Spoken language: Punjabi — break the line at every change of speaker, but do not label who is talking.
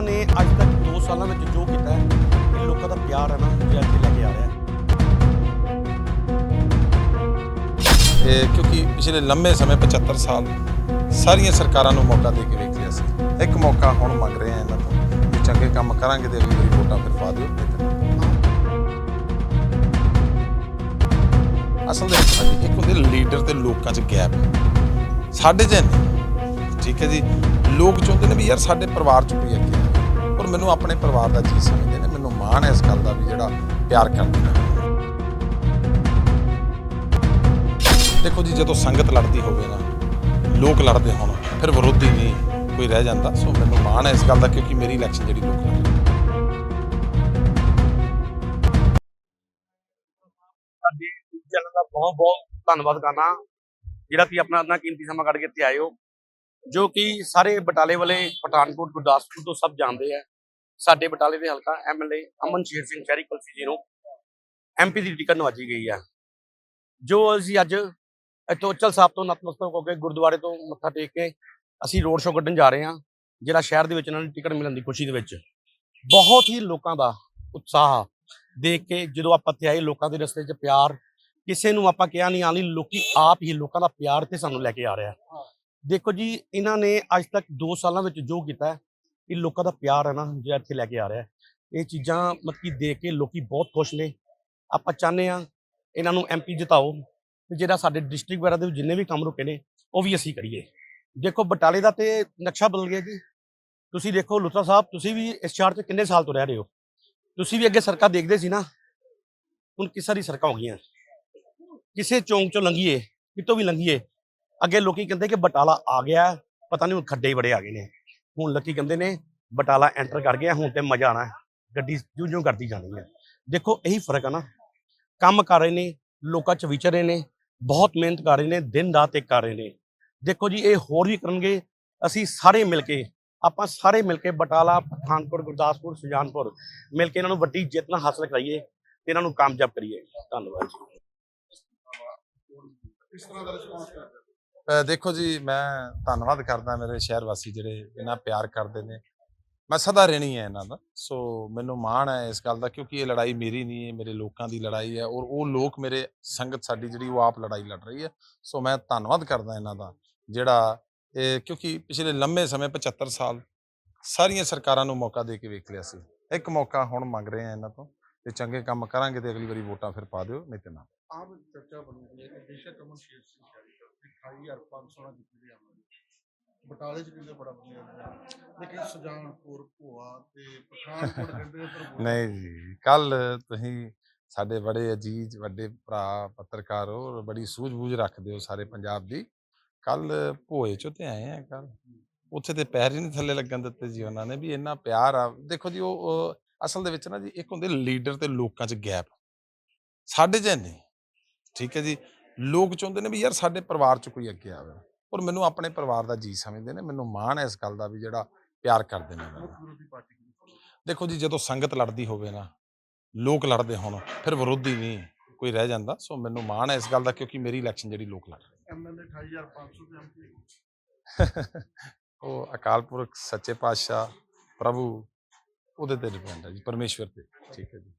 ਇਹਨਾਂ ਨੇ ਅੱਜ ਤੱਕ 2 ਸਾਲਾਂ ਵਿੱਚ ਜੋ ਕੀਤਾ ਹੈ, ਇਹ ਲੋਕਾਂ ਦਾ ਪਿਆਰ ਹੈ ਨਾ ਜਿਹੜਾ ਇੱਥੇ ਲੈ ਕੇ ਆ ਰਿਹਾ ਹੈ।
ਇਹ ਕਿਉਂਕਿ ਪਿਛਲੇ ਲੰਮੇ ਸਮੇਂ 75 ਸਾਲ ਸਾਰੀਆਂ ਸਰਕਾਰਾਂ ਨੂੰ ਮੌਕਾ ਦੇ ਕੇ ਵੇਖ ਲਿਆ ਸੀ। ਇੱਕ ਮੌਕਾ ਹੁਣ ਮੰਗ ਰਹੇ ਆ ਇਹਨਾਂ ਤੋਂ ਵੀ ਚੰਗੇ ਕੰਮ ਕਰਾਂਗੇ ਤੇ ਅਗਲੀ ਵਾਰੀ ਵੋਟਾਂ ਫਿਰ ਪਾ ਦਿਓ ਅਸਲ ਦੇ ਵਿੱਚ ਇੱਕ ਹੁੰਦੇ ਲੀਡਰ ਤੇ ਲੋਕਾਂ 'ਚ ਗੈਪ ਸਾਡੇ 'ਚ ਨਹੀਂ ਠੀਕ ਹੈ ਜੀ? ਲੋਕ ਚਾਹੁੰਦੇ ਨੇ ਵੀ ਯਾਰ ਸਾਡੇ ਪਰਿਵਾਰ 'ਚ ਕੋਈ ਅੱਗੇ ਮੈਨੂੰ ਆਪਣੇ ਪਰਿਵਾਰ ਦਾ ਜੀ ਸਮਝਦੇ ਨੇ, ਮੈਨੂੰ ਮਾਣ ਹੈ ਇਸ ਗੱਲ ਦਾ ਵੀ ਜਿਹੜਾ ਪਿਆਰ ਕਰਦੇ ਨੇ। ਦੇਖੋ ਜੀ, ਜਦੋਂ ਸੰਗਤ ਲੜਦੀ ਹੋਵੇ ਨਾ, ਲੋਕ ਲੜਦੇ ਹੋਣ, ਫਿਰ ਵਿਰੋਧੀ ਨਹੀਂ ਕੋਈ ਰਹਿ ਜਾਂਦਾ। ਸੋ ਮੈਨੂੰ ਮਾਣ ਹੈ ਇਸ ਗੱਲ ਦਾ, ਕਿਉਂਕਿ ਮੇਰੀ ਇਲੈਕਸ਼ਨ ਜਿਹੜੀ ਲੋਕ ਲੜ ਰਹੇ
ਚੈਨਲ ਦਾ ਬਹੁਤ ਬਹੁਤ ਧੰਨਵਾਦ ਕਰਨਾ ਜਿਹੜਾ ਕਿ ਆਪਣਾ ਆਪਣਾ ਕੀਮਤੀ ਸਮਾਂ ਕੱਢ ਕੇ ਇੱਥੇ ਆਏ ਹੋ, ਜੋ ਕਿ ਸਾਰੇ ਬਟਾਲੇ ਵਾਲੇ, ਪਠਾਨਕੋਟ, ਗੁਰਦਾਸਪੁਰ ਤੋਂ ਸਭ ਜਾਣਦੇ ਆ। ਸਾਡੇ ਬਟਾਲੇ ਦੇ ਹਲਕਾ ਐਮਐਲਏ ਅਮਨ ਸ਼ੇਰ ਸਿੰਘ ਸ਼ਹਿਰੀ ਕੁਲਸੀ ਜੀ ਨੂੰ ਐਮਪੀ ਦੀ ਟਿਕਟ ਨਵਾਜੀ ਗਈ ਆ। ਜੋ ਅਸੀਂ ਅੱਜ ਇੱਥੋਂ ਅਚਲ ਸਾਹਿਬ ਤੋਂ ਨਤਮਸਤਕ ਹੋ ਕੇ ਗੁਰਦੁਆਰੇ ਤੋਂ ਮੱਥਾ ਟੇਕ ਕੇ ਅਸੀਂ ਰੋਡ ਸ਼ੋਅ ਕੱਢਣ ਜਾ ਰਹੇ ਹਾਂ ਜਿਹੜਾ ਸ਼ਹਿਰ ਦੇ ਵਿੱਚ ਇਹਨਾਂ ਨੂੰ ਟਿਕਟ ਮਿਲਣ ਦੀ ਖੁਸ਼ੀ ਦੇ ਵਿੱਚ। ਬਹੁਤ ਹੀ ਲੋਕਾਂ ਦਾ ਉਤਸ਼ਾਹ ਦੇਖ ਕੇ ਜਦੋਂ ਆਪਾਂ ਇੱਥੇ ਆਏ ਲੋਕਾਂ ਦੇ ਰਸਤੇ 'ਚ ਪਿਆਰ ਕਿਸੇ ਨੂੰ ਆਪਾਂ ਕਿਹਾ ਨਹੀਂ ਆਲੀ ਲੋਕੀ ਆਪ ਹੀ ਲੋਕਾਂ ਦਾ ਪਿਆਰ ਤੇ ਸਾਨੂੰ ਲੈ ਕੇ ਆ ਰਿਹਾ। ਦੇਖੋ ਜੀ ਇਹਨਾਂ ਨੇ ਅੱਜ ਤੱਕ 2 ਸਾਲਾਂ ਵਿੱਚ ਜੋ ਕੀਤਾ ਹੈ, ਇਹ ਲੋਕਾਂ ਦਾ ਪਿਆਰ ਹੈ ਨਾ, ਜਿਹੜਾ ਇੱਥੇ ਲੈ ਕੇ ਆ ਰਿਹਾ ਇਹ ਚੀਜ਼ਾਂ ਮਤਲਬ ਕਿ ਦੇਖ ਕੇ ਲੋਕੀ ਬਹੁਤ ਖੁਸ਼ ਨੇ। ਆਪਾਂ ਚਾਹੁੰਦੇ ਆ ਇਹਨਾਂ ਨੂੰ ਐਮਪੀ ਜਿਤਾਓ ਤੇ ਜਿਹੜਾ ਸਾਡੇ ਡਿਸਟ੍ਰਿਕਟ ਵਗੈਰਾ ਦੇ ਜਿੰਨੇ ਵੀ ਕੰਮ ਰੁਕੇ ਨੇ, ਉਹ ਵੀ ਅਸੀਂ ਕਰੀਏ। ਦੇਖੋ ਬਟਾਲੇ ਦਾ ਤੇ ਨਕਸ਼ਾ ਬਦਲ ਗਿਆ ਜੀ। ਤੁਸੀਂ ਦੇਖੋ ਲੁੱਟਾ ਸਾਹਿਬ, ਤੁਸੀਂ ਵੀ ਇਸ ਸ਼ਹਿਰ 'ਚ ਕਿੰਨੇ ਸਾਲ ਤੋਂ ਰਹਿ ਰਹੇ ਹੋ? ਤੁਸੀਂ ਵੀ ਅੱਗੇ ਸੜਕਾਂ ਦੇਖਦੇ ਸੀ ਨਾ? ਹੁਣ ਕਿਸ ਸਾਰੀ ਸੜਕਾਂ ਹੋ ਗਈਆਂ? ਕਿਸੇ ਚੌਂਕ ਚੋਂ ਲੰਘੀਏ, ਕਿਤੋਂ ਵੀ ਲੰਘੀਏ, ਅੱਗੇ ਲੋਕੀ ਕਹਿੰਦੇ ਕਿ ਬਟਾਲਾ ਆ ਗਿਆ, ਪਤਾ ਨਹੀਂ ਹੁਣ ਖੱਡੇ ਹੀ ਬੜੇ ਆ ਗਏ ਨੇ। ਹੁਣ ਲੱਕੀ ਕਹਿੰਦੇ ਨੇ, ਬਟਾਲਾ ਐਂਟਰ ਕਰ ਗਿਆ, ਹੁਣ ਤੇ ਮਜ਼ਾ ਆਣਾ ਗੱਡੀ ਜੂ ਜੂ ਕਰਦੀ ਜਾਣੀ ਹੈ। ਦੇਖੋ, ਇਹੀ ਫ਼ਰਕ ਹੈ ਨਾ। ਕੰਮ ਕਰ ਰਹੇ ਨੇ, ਲੋਕਾਂ ਚ ਵਿਚਰ ਰਹੇ ਨੇ, ਬਹੁਤ ਮਿਹਨਤ ਕਰ ਰਹੇ ਨੇ, ਦਿਨ ਰਾਤ ਇੱਕ ਕਰ ਰਹੇ ਨੇ। ਦੇਖੋ ਜੀ, ਇਹ ਹੋਰ ਵੀ ਕਰਨਗੇ, ਅਸੀਂ ਸਾਰੇ ਮਿਲ ਕੇ, ਆਪਾਂ ਸਾਰੇ ਮਿਲ ਕੇ ਬਟਾਲਾ, ਪਠਾਨਕੋਟ, ਗੁਰਦਾਸਪੁਰ, ਸੁਜਾਨਪੁਰ, ਮਿਲ ਕੇ ਇਹਨਾਂ ਨੂੰ ਵੱਡੀ ਜਿੱਤ ਨਾਲ ਹਾਸਲ ਕਰਾਈਏ ਤੇ ਇਹਨਾਂ ਨੂੰ ਕਾਮਯਾਬ ਕਰੀਏ। ਧੰਨਵਾਦ ਜੀ।
ਕਿਸ ਤਰ੍ਹਾਂ ਦਾ ਰਿਸਪੌਂਸ ਕਰਦੇ
ਦੇਖੋ ਜੀ, ਮੈਂ ਧੰਨਵਾਦ ਕਰਦਾ ਮੇਰੇ ਸ਼ਹਿਰ ਵਾਸੀ ਜਿਹੜੇ ਇਹਨਾਂ ਪਿਆਰ ਕਰਦੇ ਨੇ। ਮੈਂ ਸਦਾ ਰਹਿਣੀ ਹੈ ਇਹਨਾਂ ਦਾ। ਸੋ ਮੈਨੂੰ ਮਾਣ ਹੈ ਇਸ ਗੱਲ ਦਾ ਕਿਉਂਕਿ ਇਹ ਲੜਾਈ ਮੇਰੀ ਨਹੀਂ ਹੈ, ਮੇਰੇ ਲੋਕਾਂ ਦੀ ਲੜਾਈ ਹੈ ਔਰ ਉਹ ਲੋਕ ਮੇਰੇ ਸੰਗਤ ਸਾਡੀ ਜਿਹੜੀ ਉਹ ਆਪ ਲੜਾਈ ਲੜ ਰਹੀ ਹੈ। ਸੋ ਮੈਂ ਧੰਨਵਾਦ ਕਰਦਾ ਇਹਨਾਂ ਦਾ ਜਿਹੜਾ ਇਹ ਕਿਉਂਕਿ ਪਿਛਲੇ ਲੰਮੇ ਸਮੇਂ 75 ਸਾਲ ਸਾਰੀਆਂ ਸਰਕਾਰਾਂ ਨੂੰ ਮੌਕਾ ਦੇ ਕੇ ਵੇਖ ਲਿਆ ਸੀ। ਇੱਕ ਮੌਕਾ ਹੁਣ ਮੰਗ ਰਹੇ ਆ ਇਹਨਾਂ ਤੋਂ ਤੇ ਚੰਗੇ ਕੰਮ ਕਰਾਂਗੇ ਤੇ ਅਗਲੀ ਵਾਰੀ ਵੋਟਾਂ ਫਿਰ ਪਾ ਦਿਓ, ਨਹੀਂ ਤੇ ਨਾ।
ਆਮ ਚਰਚਾ ਬਣੀ ਕਿ ਬੇਸ਼ੱਕ ਅਮਨ ਸ਼ੇਰ ਸਿੰਘ 28500 ਨਾਲ ਜਿੱਤੀ ਦੇ ਬਟਾਲੇ ਚ ਕਿੰਨੇ ਬੜਾ ਵਧੀਆ ਰਿਹਾ ਲੇਕਿਨ ਸੁਜਾਨਪੁਰ, ਭੋਆ ਤੇ ਪਠਾਨਕੋਟ ਕਹਿੰਦੇ ਪਰ
ਨਹੀਂ ਜੀ, ਕੱਲ ਤੁਸੀਂ ਸਾਡੇ ਬੜੇ ਅਜੀਜ਼ ਵੱਡੇ ਭਰਾ ਪੱਤਰਕਾਰ ਹੋ ਔਰ ਬੜੀ ਸੂਝ-ਬੂਝ ਰੱਖਦੇ ਹੋ ਸਾਰੇ ਪੰਜਾਬ ਦੀ। ਕੱਲ ਭੋਏ ਚੋਂ ਤੇ ਆਏ ਆ ਕੱਲ। ਉੱਥੇ ਤੇ ਪੈਰ ਹੀ ਨਹੀਂ ਥੱਲੇ ਲੱਗਣ ਦਿੱਤੇ ਜੀ ਉਹਨਾਂ ਨੇ ਵੀ ਇੰਨਾ ਪਿਆਰ ਆ। ਦੇਖੋ ਜੀ, ਉਹ ਉਹ ਅਸਲ ਦੇ ਵਿੱਚ ਨਾ ਜੀ, ਇੱਕ ਹੁੰਦੇ ਲੀਡਰ ਤੇ ਲੋਕਾਂ 'ਚ ਗੈਪ ਸਾਡੇ 'ਚ ਨਹੀਂ। ਠੀਕ ਹੈ ਜੀ ਲੋਕ ਚਾਹੁੰਦੇ ਨੇ ਵੀ ਯਾਰ ਸਾਡੇ ਪਰਿਵਾਰ 'ਚ ਕੋਈ ਅੱਗੇ ਆਵੇ। ਔਰ ਮੈਨੂੰ ਆਪਣੇ ਪਰਿਵਾਰ ਦਾ ਜੀ ਸਮਝਦੇ ਨੇ ਮੈਨੂੰ ਮਾਣ ਹੈ ਇਸ ਗੱਲ ਦਾ ਵੀ ਜਿਹੜਾ ਪਿਆਰ ਕਰਦੇ ਨੇ ਮੈਨੂੰ ਦੇਖੋ ਜੀ ਜਦੋਂ ਸੰਗਤ ਲੜਦੀ ਹੋਵੇ ਨਾ ਲੋਕ ਲੜਦੇ ਹੋਣ ਫਿਰ ਵਿਰੋਧੀ ਨਹੀਂ ਕੋਈ ਰਹਿ ਜਾਂਦਾ। ਸੋ ਮੈਨੂੰ ਮਾਣ ਹੈ ਇਸ ਗੱਲ ਦਾ ਕਿਉਂਕਿ ਮੇਰੀ ਇਲੈਕਸ਼ਨ ਜਿਹੜੀ ਲੋਕ ਲੜ ਰਹੇ
ਐਮਐਲਏ 28500 ਤੇ ਐਮਪੀ
ਨੇ। ਉਹ ਅਕਾਲ ਪੁਰਖ ਸੱਚੇ ਪਾਤਸ਼ਾਹ ਪ੍ਰਭੂ ਉਹਦੇ ਤੇ ਡਿਪੈਂਡ ਹੈ ਜੀ ਪਰਮੇਸ਼ਵਰ ਤੇ। ਠੀਕ ਹੈ ਜੀ।